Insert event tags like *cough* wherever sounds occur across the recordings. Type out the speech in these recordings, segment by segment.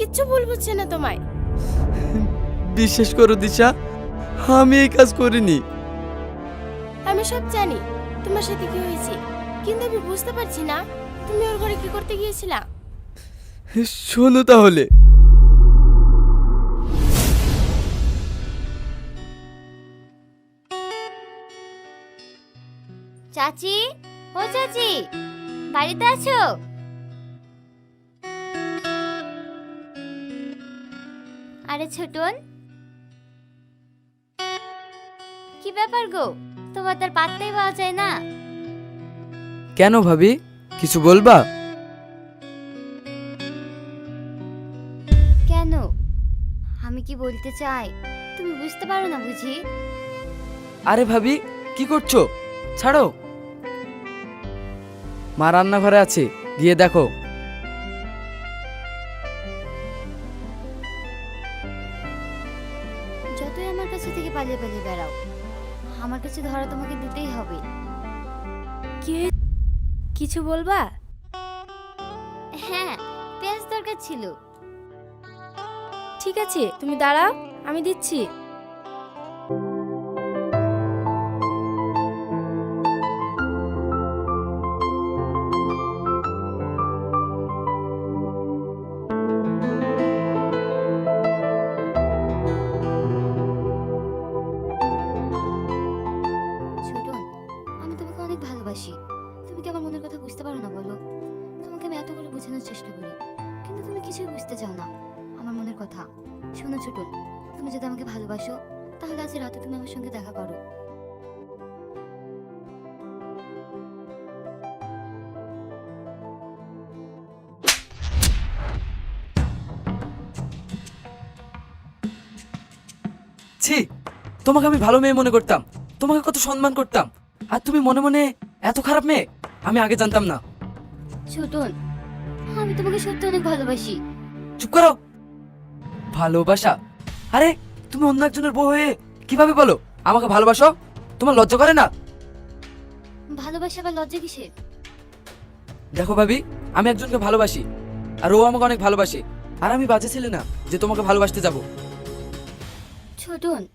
কিচ্ছু ভুল বুঝছে না তোমায়। বিশ্বাস করো দিশা আমি এই কাজ করিনি। আমি সব জানি তোমার সাথে কি হয়েছে কিন্তু আমি বুঝতে পারছি না তুমি ওর ঘরে কি করতে গিয়েছিলা? শোনো তাহলে। চাচি ও চাচি বাড়িতে আছো? আরে ছোটন কি ব্যাপার গো? তোমার তার পাত্তাই পাওয়া যায় না। কেন ভাবি? কিছু বলবা? কেন? আমি কি বলতে চাই? তুমি বুঝতে পারো না বুঝি? আরে ভাবি কি করছ? ছাড়ো। মা রান্নাঘরে আছে গিয়ে দেখো। কাছে ধরা তোমাকে দিতেই হবে। কি? কিছু বলবা? হ্যাঁ পেঁয়াজ দরকার ছিল। ঠিক আছে তুমি দাঁড়াও আমি দিচ্ছি। ছি তোমাকে আমি ভালো মেয়ে মনে করতাম। তোমাকে কত সম্মান করতাম। আর তুমি মনে মনে এত খারাপ মেয়ে আমি আগে জানতাম না। ছোটন আমি তোমাকে সত্যি অনেক ভালোবাসি। চুপ করো। ভালোবাসা? আরে তুমি অন্য একজনের বউ হয়ে কীভাবে বলো? আমাকে ভালোবাসো? তোমার লজ্জা করে না? ভালোবাসা বা লজ্জা কিসের? দেখো ভাবি আমি একজনকে ভালোবাসি আর ও আমাকে অনেক ভালোবাসে। আর আমি বাজে ছেলে না যে তোমাকে ভালোবাসতে যাব। ছোটন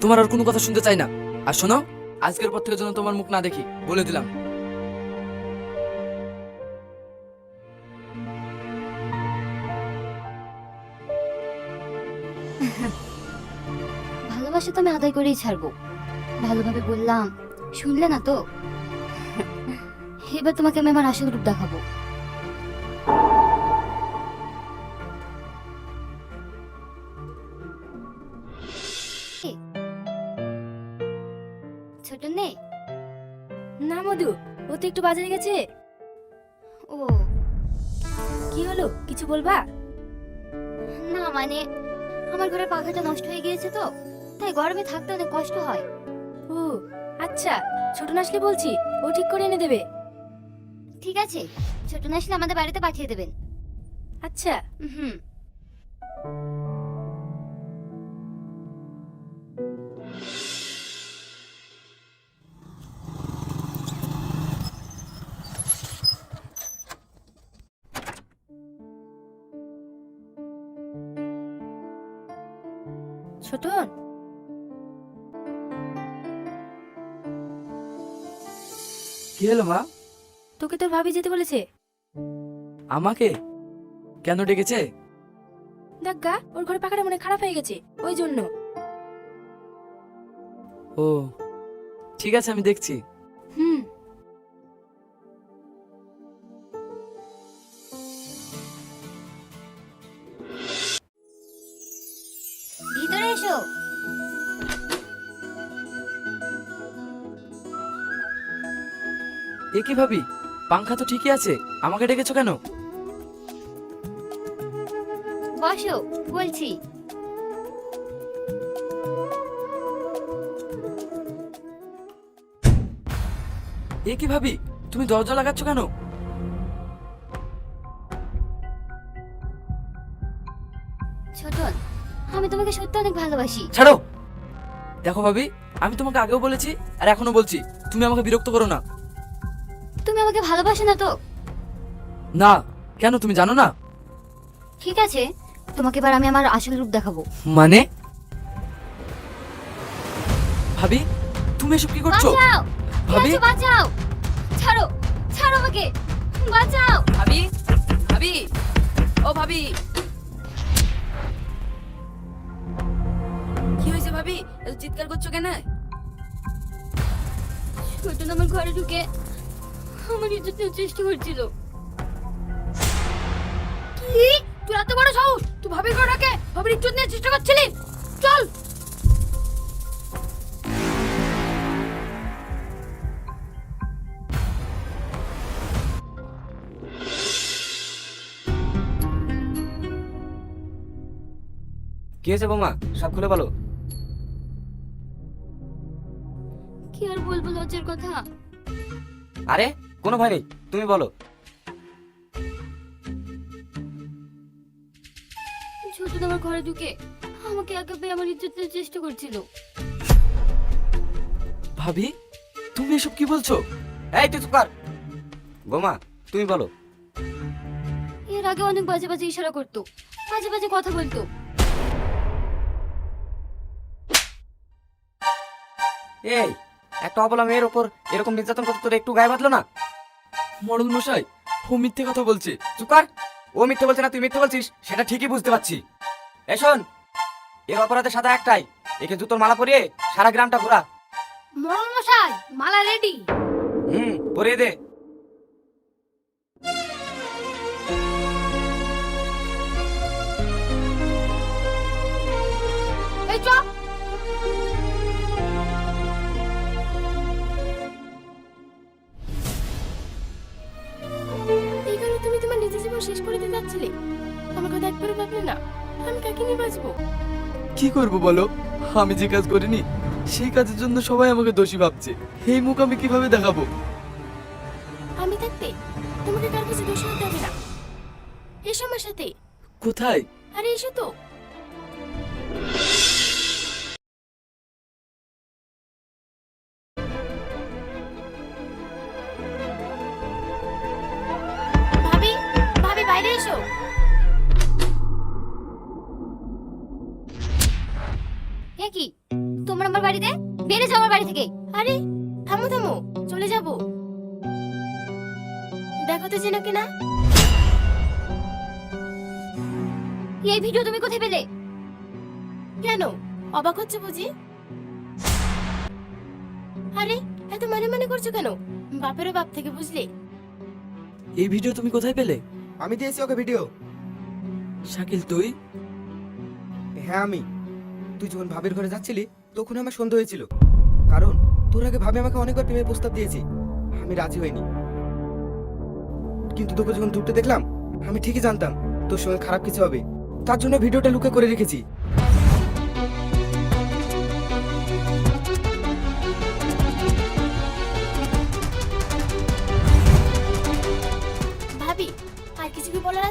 তোমার আর কোনো কথা শুনতে চাই না। আর শোনো আজকের পর থেকে যেন তোমার মুখ না দেখি বলে দিলাম। *laughs* ভালোবাসা তো আমি আদায় করেই ছাড়বো। ভালোভাবে বললাম শুনলে না তো? *laughs* এবার তোমাকে আমি আমার আসল রূপ দেখাবো। বাজারে গেছে? ও কি হলো? কিছু বলবা? না মানে আমার ঘরে পাখাটা নষ্ট হয়ে গিয়েছে তো তাই গরমে থাকতে অনেক কষ্ট হয়। ও আচ্ছা ছোট না আসলে বলছি ও ঠিক করে এনে দেবে। ঠিক আছে ছোট না আসলে আমাদের বাড়িতে পাঠিয়ে দেবেন। আচ্ছা। হুম। ছোটন। কি হলো মা? তোকে তোর ভাবি যেতে বলেছে। আমাকে? কেন ডেকেছে? দেখ গা ওর ঘরে পাখাটা মনে খারাপ হয়ে গেছে ওই জন্য। ও ঠিক আছে আমি দেখছি। হুম। ভাবি? পাংখা তো ঠিকই আছে। আমাকে ডেকেছো কেন? বসো বলছি। এ কি ভাবি? তুমি দরজা লাগাচ্ছ কেন? ছোটন আমি তোমাকে সত্যি অনেক ভালোবাসি। ছাড়ো! দেখো ভাবি আমি তোমাকে আগেও বলেছি আর এখনও বলছি। তুমি আমাকে বিরক্ত করো না। তুমি আমাকে ভালোবাসো না তো? না কেন তুমি জানো না? ঠিক আছে তোমাকে এবার আমি আমার আসল রূপ দেখাবো। মানে? ভাবি তুমি এসব কি করছ? বাঁচাও! ভাবি? বাঁচাও! ছাড়ো ছাড়ো আমাকে! বাঁচাও! ভাবি ভাবি ও ভাবি। কি হয়েছে ভাবি? এত চিৎকার করছ কেন? ছোটন আমার ঘরে ঢুকে আমার ইজ্জত নেওয়ার চেষ্টা করছিল। কি? তুই এত বড় সাহস? তুই ঘর রাখে ভাবির ইজ্জত নিয়ে চেষ্টা করছিলি চল! কি হয়েছে বৌমা? সব খুলে বলো। কি আর বলব লজ্জার কথা? আরে কোনো ভয় নেই তুমি বলো। আমার ঘরে ঢুকে আমাকে পেয়ে আমার ইজ্জত নেওয়ার চেষ্টা করছিল। ভাবি তুমি এসব কি বলছো? এই তুই চুপ কর। বৌমা তুমি বলো। এর আগে অনেক বাজে বাজে ইশারা করতো বাজে বাজে কথা বলতো। এই একটা অবলা মেয়ের ওপর এরকম নির্যাতন করতে তোর একটু গায়ে বাঁধলো না? মরণ মশাই ও মিথ্যে কথা বলছে। চুপ কর। ও মিথ্যে বলছে না তুই মিথ্যে বলছিস সেটা ঠিকই বুঝতে পারছি। এ শোন এর অপরাধের সাদা একটাই একে জুতোর মালা পরিয়ে সারা গ্রামটা ঘোরা। মরণ মশাই মালা রেডি। হুম পরিয়ে দে। নিজের জীবন শেষ করে দিতে যাচ্ছিলে? আমার কথা একবারও ভাবলে না। আমি কাকে নিয়ে বাঁচবো? কি করব বলো? আমি যে কাজ করিনি সেই কাজের জন্য সবাই আমাকে দোষী ভাবছে। এই মুখ আমি কীভাবে দেখাবো? আমি থাকতে তোমাকে কার কাছে দোষী হতে হবে না? এসো আমার সাথে। কোথায়? আরে এসো তো। এসো। কি? তোমরা আমার বাড়িতে? বেড়ে যাও আমার বাড়ি থেকে। আরে, থামো থামো, চলে যাব। দেখো তো চেনা কিনা। এই ভিডিও তুমি কোথায় পেলে? কেন? অবাক হচ্ছে বুঝি? আরে, এত মানে মানে করছ কেন? বাপেরও বাপ থেকে বুঝলে? এই ভিডিও তুমি কোথায় পেলে? আমি দিয়েছি ওকে ভিডিও। শাকিল তুই? হ্যাঁ আমি। তুই যখন ভাবের ঘরে যাচ্ছিলি তখন আমার সন্দেহ হয়েছিল। কারণ তোর আগে ভাবি আমাকে অনেকবার প্রেমের প্রস্তাব দিয়েছি। আমি রাজি হইনি। কিন্তু তোকে যখন দূরতে দেখলাম আমি ঠিকই জানতাম তোর সঙ্গে খারাপ কিছু হবে। তার জন্য ভিডিওটা লুকে করে রেখেছি।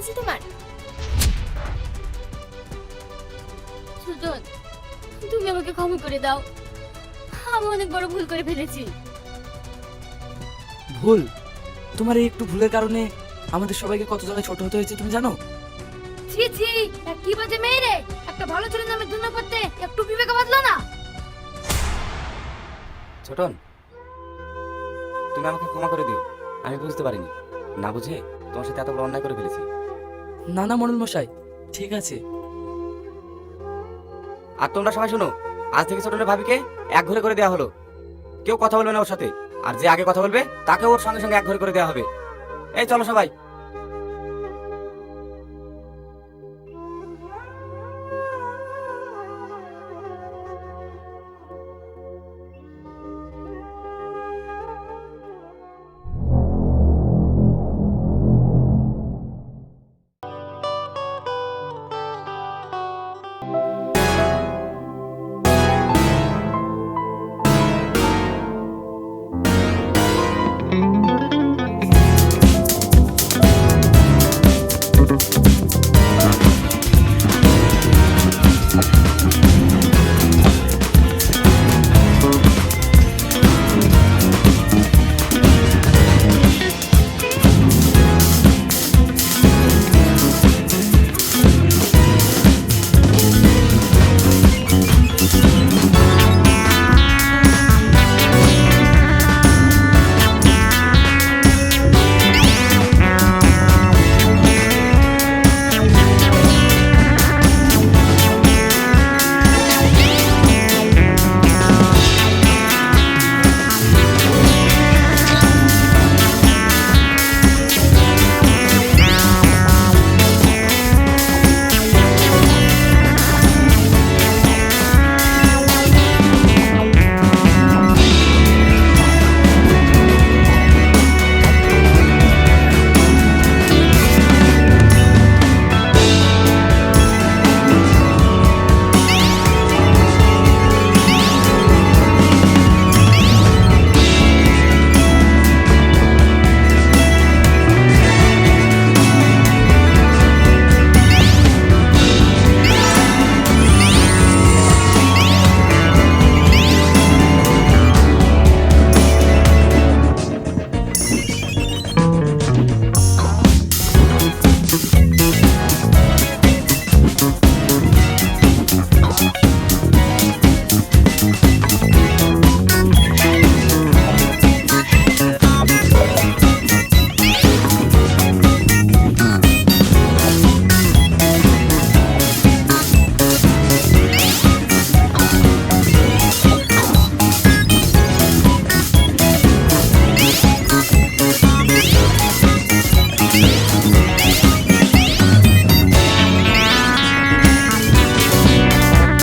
আছে তোমার? সুজন তুমি আমাকে ক্ষমা করে দাও। আমি অনেক বড় ভুল করে ফেলেছি। ভুল? তোমার এই একটু ভুলের কারণে আমাদের সবাইকে কত জায়গায় ছোট হতে হয়েছে তুমি জানো? ছি ছি কি বাজে মেয়ে রে? একটা ভালো ছেলের নামে করতে একটু বিবেক বাঁধলো না। ছোটন তুমি আমাকে ক্ষমা করে দিও। আমি বুঝতে পারিনি। না বুঝে তোমার সাথে এত বড় অন্যায় করে ফেলেছি। না না মশাই, ঠিক আছে। আর তোমরা সবাই শোনো, আজ থেকে ছোটনের ভাবিকে এক ঘরে করে দেওয়া হলো। কেউ কথা বলবে না ওর সাথে, আর যে আগে কথা বলবে তাকে ওর সঙ্গে সঙ্গে এক ঘরে করে দেওয়া হবে। এই, চলো সবাই।